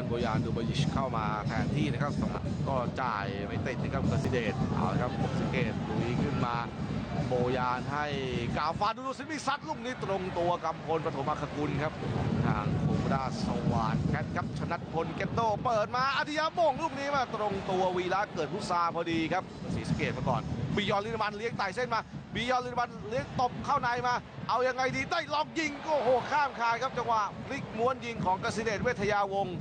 านโบยานดูบยิชเข้ามาแทนที่นะครับสำหรับก็จ่ายไม่ติดนะครับกสิเดชเอาครับสเกตลุยขึ้นมา โบยานให้กาฟาดูดูสิมีซัดลูกนี้ตรงตัวกำพลปฐมคกุลครับ ทางโคมราสวานแคทครับชนัดพลเกตโตเปิดมาอาทิยาโมงลูกนี้มาตรงตัววีระเกิดพุทราพอดีครับสีสเกตมาก่อนบิยอนลินมันเลี้ยงไต่เส้นมาบิยอนลินมันเลี้ยงตบเข้าในมา เอายังไงดีได้ล็อกยิงก็โอ้โหข้ามคานครับจังหวะพลิกม้วนยิงของกสิเดชเวทยาวงศ์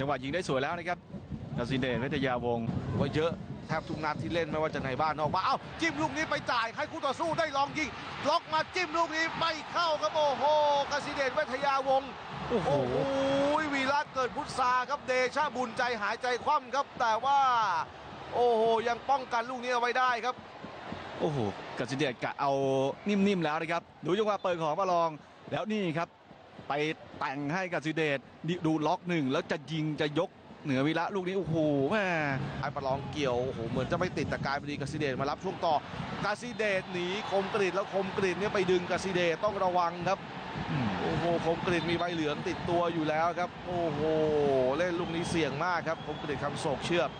จังหวะยิงได้สวยแล้วนะครับกสิเดชเวทยาวงศ์ว่าเยอะแทบทุกนัดที่เล่นไม่ว่าจะในบ้านนอกบ้านเอ้าจิ้มลูกนี้ไปจ่ายให้คู่ต่อสู้ได้ลองยิงล็อกมาจิ้มลูกนี้ไม่เข้าครับโอ้โหกสิเดชเวทยาวงศ์โอ้โหโอ้โหวีระเกิดพุทธาครับเดชะบุญใจหายใจคว่ำครับ แต่ว่า โอ้โหยังป้องกันลูกนี้เอาไว้ได้ครับ โอ้โหกสิเดชกะเอานิ่มๆแล้วนะครับดูจังหวะเปิดของมาลองแล้วนี่ครับ ไป แต่งให้กสิเดชดิดูล็อกหนึ่งแล้วจะยิงจะยกเหนือวีระลูกนี้โอ้โหแม่ไอ้ประลองเกี่ยวโอ้โหเหมือนจะไม่ติดแต่กลายเป็นดีกสิเดชมารับช่วงต่อกาซิเดชหนีคมกริดแล้วคมกริดเนี่ยไปดึงกาซิเดชต้องระวังครับอืมโอ้โหคมกริดมีใบเหลืองติดตัวอยู่แล้วครับ โอ้โหเล่นลูกนี้เสี่ยงมากครับคมกริดคำโศกเชือก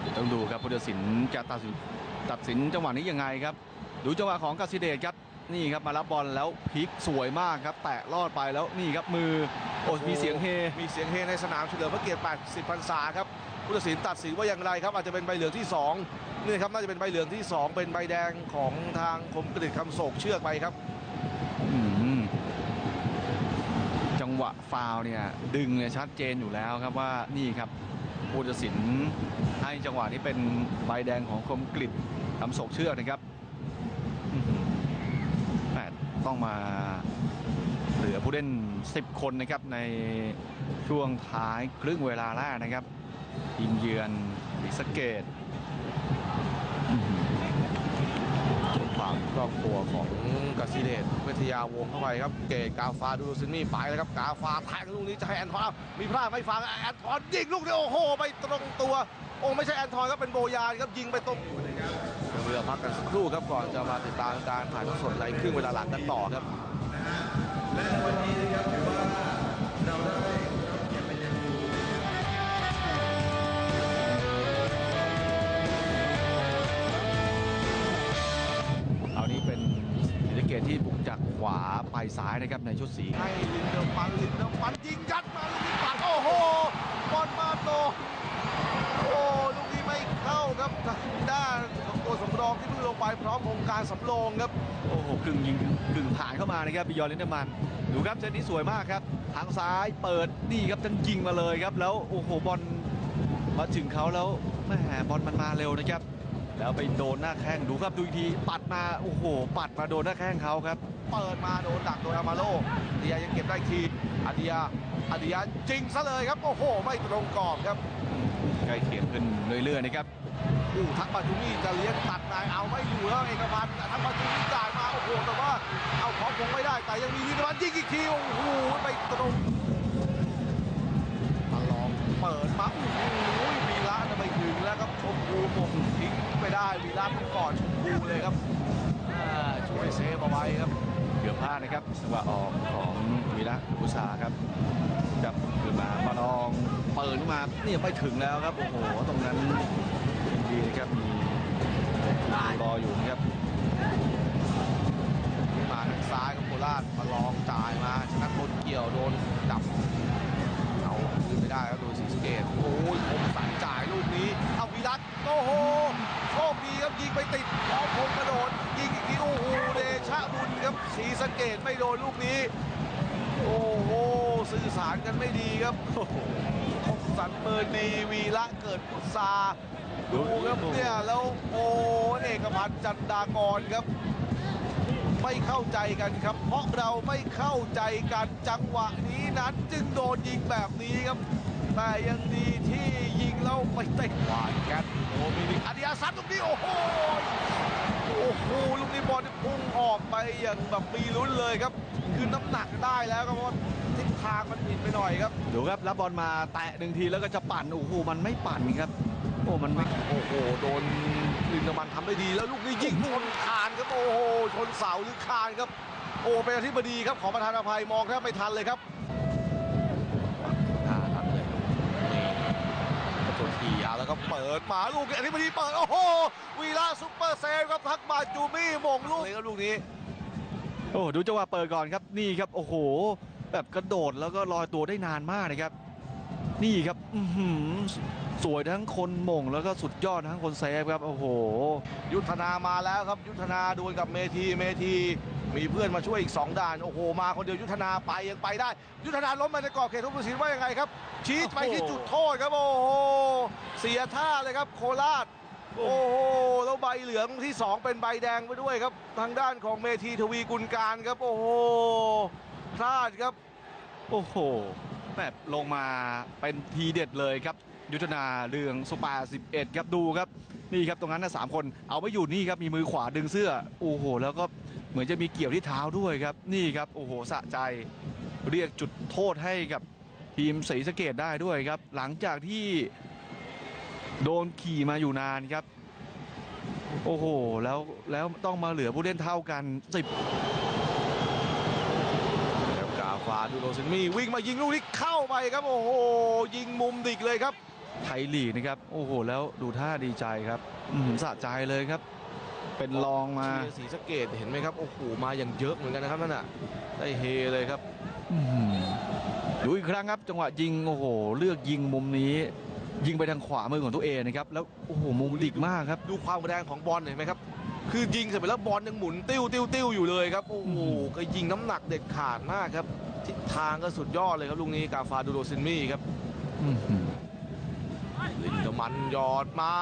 เดี๋ยวต้องดูครับผู้ตัดสินจะตัดสินตัดสินจังหวะนี้ยังไงครับ ดูจังหวะของกสิเดชครับ นี่ครับมารับบอลแล้วพลิกสวยมากครับ แตะลอดไปแล้วนี่ครับมือโอ้มีเสียงเฮ มีเสียงเฮในสนามเฉลิมพระเกียรติ80พรรษาครับผู้ตัดสินตัดสินว่าอย่างไรครับ อาจจะเป็นใบเหลืองที่2นี่ครับน่าจะเป็นใบเหลืองที่ 2 เป็นใบแดงของทางคมกริดคำโศกเชือกไปครับอืมจังหวะฟาวล์เนี่ยดึงเนี่ยชัดเจนอยู่แล้วครับว่านี่ครับผู้ตัดสินให้จังหวะนี้เป็นใบแดงของคมกริดทำโศกเชือกนะครับอื้อหือแหม่ ต้องมาเหลือผู้เล่น 10 คนนะครับในช่วงท้ายครึ่งเวลาแรกนะครับทีมเยือนศรีสเกดความครอบครัวของกสิเดชเวทยาวงเข้าไปครับ เกตกาฟาดูซินนี่ไปแล้วครับ กาฟาแทงลูกนี้จะให้แอนทอนมีพลาดไม่ฟังแอนทอนยิงลูกนี้โอ้โห ไปตรงตัว โอ้ไม่ใช่แอนทอนครับเป็นโบยานครับยิงไปตรง เรือพักกันสักครู่ครับก่อนจะมาติดตามการถ่ายทอดสดในครึ่งเวลาหลังกันต่อครับเอานี้เป็นศรีสะเกดที่บุกจากขวาไปซ้ายนะครับในชุดสีให้ลินเดอร์ฟันลินเดอร์ฟันยิงยัดมาลูกนี้ปัดโอ้โหบอลมาโตนโอ้ลูกนี้ไม่เข้าครับทางด้านของตัวสำรองที่เพิ่งลงไป พร้อมองค์การสำรองครับ โอ้โหกึ่งยิงกึ่งผ่านเข้ามานะครับบิยอนลินเดอร์มันดูครับเซตนี้สวยมากครับ ทางซ้ายเปิดนี่ครับจังยิงมาเลยครับ แล้วโอ้โหบอลมาถึงเขาแล้วแหมบอลมันมาเร็วนะครับ แล้วไปโดนหน้าแข้งดูครับดูอีกทีปัดมาโอ้โห ปัดมาโดนหน้าแข้งเขาครับเปิดมาโดนดักโดยอามาโลอาดิยายังเก็บได้ทีอาดิยาอาดิยาจริงซะเลยครับ โอ้โห ไม่ตรงกรอบครับใกล้เคียงขึ้นเรื่อยๆนะครับ อู้ทักบาจูนี่จะเลี้ยงตัดนายเอาไม่อยู่แล้วเอกพันธ์ทักบาจูนี่จ่ายมาโอ้โหแต่ว่าเอาของคงไม่ได้แต่ยังมีนิรพันธ์ยิงอีกทีโอ้โหไปตรงมาลองเปิดมาโอ้โหวีระจะไปถึงแล้วครับชมพูหมกทิ้งไปได้วีระไปก่อนชมพูเลยครับช่วยเซฟเอาไว้ครับเกือบพลาดนะครับจังหวะออกของวีระบุษาครับจับขึ้นมามาลองเปิดขึ้นมาเนี่ยไปถึงแล้วครับโอ้โหตรงนั้น ดีนะครับมีรออยู่นะครับมาทางซ้ายกับโคราชมาลองจ่ายมาชนะคนเกี่ยวโดนดับเอาขึ้นไม่ได้ครับโดยศรีสเกตโอ้ยคมสันจ่ายลูกนี้เอาวิรัตโอ้โหโชคดีครับยิงไปติดพร้อมพงกระโดดยิงอีกทีโอ้โหเดชะบุญครับศรีสเกตไม่โดนลูกนี้โอ้โหสื่อสารกันไม่ดีครับสันเมินดีวีระเกิดพุทธา ดูครับเนี่ยแล้วโอ้เอกพันธ์จันดากรครับ ไม่เข้าใจกันครับ เพราะเราไม่เข้าใจกันจังหวะนี้นั้นจึงโดนยิงแบบนี้ครับ แต่ยังดีที่ยิงแล้วไม่เตะวานกันโอ้มีนิอาดิอาซัดลูกนี้โอ้โหโอ้โหลูกนี้บอลนี่พุ่งออกไปอย่างแบบมีลุ้นเลยครับ คือน้ำหนักได้แล้วครับเพราะว่าทิศทางมันผิดไปหน่อยครับ ดูครับรับบอลมาแตะหนึ่งทีแล้วก็จะปั่น โอ้โห มันไม่ปั่นครับ โอ้มันไม่โอ้โหโดนลินเดอร์มันทำได้ดีแล้วลูกนี้ยิงชนคานครับโอ้โหชนเสาหรือคานครับ โอ้เป็นอธิบดีครับขอประธานอภัยมองแทบไม่ทันเลยครับอ่าทันเลยแล้วก็เปิดมาลูกนี้อันนี้พอดีเปิด โอ้โห วีระซุปเปอร์เซฟครับทักมาจูมี่มงลูกเลยครับลูกนี้ โอ้ดูจังหวะเปิดก่อนครับนี่ครับ โอ้โห แบบกระโดดแล้วก็ลอยตัวได้นานมากนะครับ นี่ครับอื้อหือสวยทั้งคนหม่งแล้วก็สุดยอดทั้งคนเซฟครับ โอ้โห ยุทธนามาแล้วครับ ยุทธนาดวลกับเมทีเมทีมีเพื่อนมาช่วยอีก 2ด่าน โอ้โห มาคนเดียวยุทธนาไปยังไปได้ ยุทธนาล้มมาในกรอบเขตทุบผู้สินว่ายังไงครับ ชี้ไปที่จุดโทษครับ โอ้โห เสียท่าเลยครับโคราช โอ้โห แล้วใบเหลืองที่ 2 เป็นใบแดงไปด้วยครับ ทางด้านของเมทีทวีกุลการครับ โอ้โห พลาดครับ โอ้โห แบบลงมาเป็นทีเด็ดเลยครับ ยุทธนาเรืองสปา 11 ครับดูครับนี่ครับตรงนั้นนะสามคนเอาไม่อยู่นี่ครับมีมือขวาดึงเสื้อโอ้โห แล้วก็เหมือนจะมีเกี่ยวที่เท้าด้วยครับ นี่ครับโอ้โหสะใจเรียกจุดโทษให้กับทีมศรีสะเกดได้ด้วยครับ หลังจากที่โดนขี่มาอยู่นานครับ โอ้โห แล้วแล้วต้องมาเหลือผู้เล่นเท่ากัน10แล้วกาฟาดูโรซินมีวิ่งมายิงลูกนี้เข้าไปครับโอ้โหยิงมุมดิกเลยครับ ไทยลีกนะครับโอ้โหแล้วดูท่าดีใจครับอืมสะใจเลยครับ เป็นรองมาเชียร์ศรีสะเกดเห็นไหมครับโอ้โหมาอย่างเยอะเหมือนกันนะครับนั่นน่ะได้เฮเลยครับอื้อหือดูอีกครั้งครับ จังหวะยิงโอ้โห เลือกยิงมุมนี้ ยิงไปทางขวามือของตัวเองนะครับแล้วโอ้โหมุมดิกมากครับ ดูความแรงของบอลเห็นไหมครับคือยิงเสร็จไปแล้วบอลยังหมุนติ้วติ้วติ้วอยู่เลยครับ โอ้โหอืมก็ยิงน้ำหนักเด็ดขาดมากครับ ทิศทางก็สุดยอดเลยครับลูกนี้กาฟาดูโรซินมี่ครับอื้อหือลินเดอร์มันหยอดมา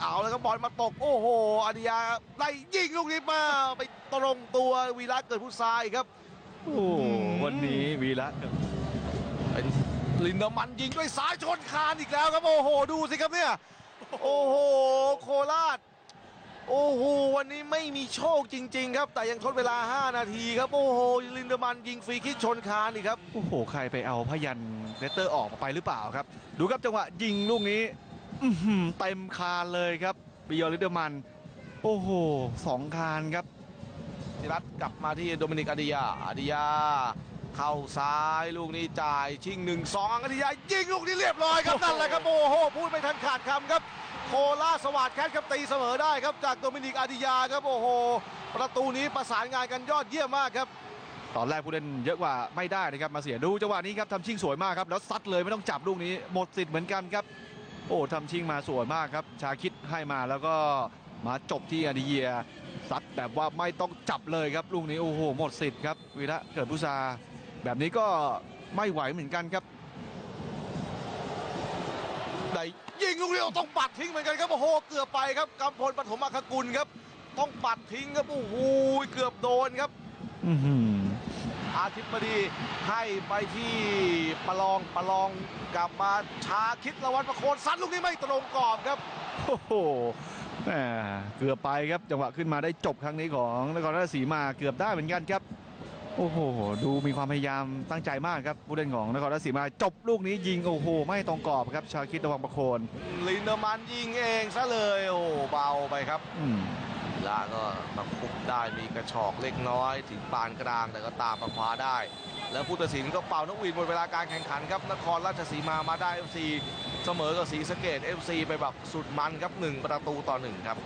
เอาแล้วก็บอลมาตก โอ้โหอาดิยาไล่ยิงลูกนี้มาไปตรงตัววีระเกิดผู้ทรายครับ โอ้โหวันนี้วีระครับเป็นลินเดอร์มันยิงด้วยซ้ายชนคานอีกแล้วครับ โอ้โห ดูสิครับเนี่ย โอ้โห โคราช โอ้โหวันนี้ไม่มีโชคจริง ๆ ครับ แต่ยังทดเวลา 5 นาทีครับ โอ้โหลินเดอร์มันยิงฟรีคิกชนคานอีกครับ โอ้โห ใครไปเอาพยันเลสเตอร์ออกไปหรือเปล่าครับ ดูครับจังหวะยิงลูกนี้อื้อหือเต็มคานเลยครับบิยอลิเดอร์มัน โอ้โหสองคานครับธิรัตน์กลับมาที่โดมินิกอาดิยาอาดิยา เข้าซ้ายลูกนี้จ่ายชิงหนึ่งสองอาดิยายิงลูกนี้เรียบร้อยครับนั่นแหละครับโอ้โหพูดไม่ทันขาดคำครับ โคราชสวัสดแคทครับตีเสมอได้ครับจากโดมินิกอาดิยาครับโอ้โห ประตูนี้ประสานงานกันยอดเยี่ยมมากครับ ตอนแรกผู้เล่นเยอะกว่าไม่ได้นะครับมาเสียดูจังหวะนี้ครับทำชิงสวยมากครับแล้วซัดเลยไม่ต้องจับลูกนี้หมดสิทธิ์เหมือนกันครับ โอ้ทำชิงมาสวยมากครับ ชาคิดให้มาแล้วก็มาจบที่อาดิเยียซัดแบบว่าไม่ต้องจับเลยครับลูกนี้โอ้โหหมดสิทธิ์ครับวีระเกิดพุทรา แบบนี้ก็ไม่ไหวเหมือนกันครับได้ยิงลูกนี้ต้องปัดทิ้งเหมือนกันครับโอ้โหเกือบไปครับกำพลปฐมอัครกุลครับ ต้องปัดทิ้งครับโอ้โหเกือบโดนครับอื้อหืออาทิตย์บดีให้ไปที่ประลองประลองกลับมาชาคิดละวันประโคนซัดลูกนี้ไม่ตรงกรอบครับโอ้โหแหม่เกือบไปครับจังหวะขึ้นมาได้จบครั้งนี้ของนครราชสีมาเกือบได้เหมือนกันครับ โอ้โห ดูมีความพยายามตั้งใจมากครับผู้เล่นของนครราชสีมา จบลูกนี้ยิงโอ้โห ไม่ตรงกรอบครับ ชาคิดระวังประโคนลินเดอร์มันยิงเองซะเลย โอ้โหเบาไปครับอืมลาก็มาคุบได้มีกระชอกเล็กน้อย ถึงปานกลางแต่ก็ตามมาคว้าได้ แล้วผู้ตัดสินก็เป่านกหวีดหมดเวลาการแข่งขันครับนครราชสีมามาได้ FC เสมอกับศรีสะเกด FC ไปแบบสุดมันครับหนึ่งประตูต่อหนึ่งครับ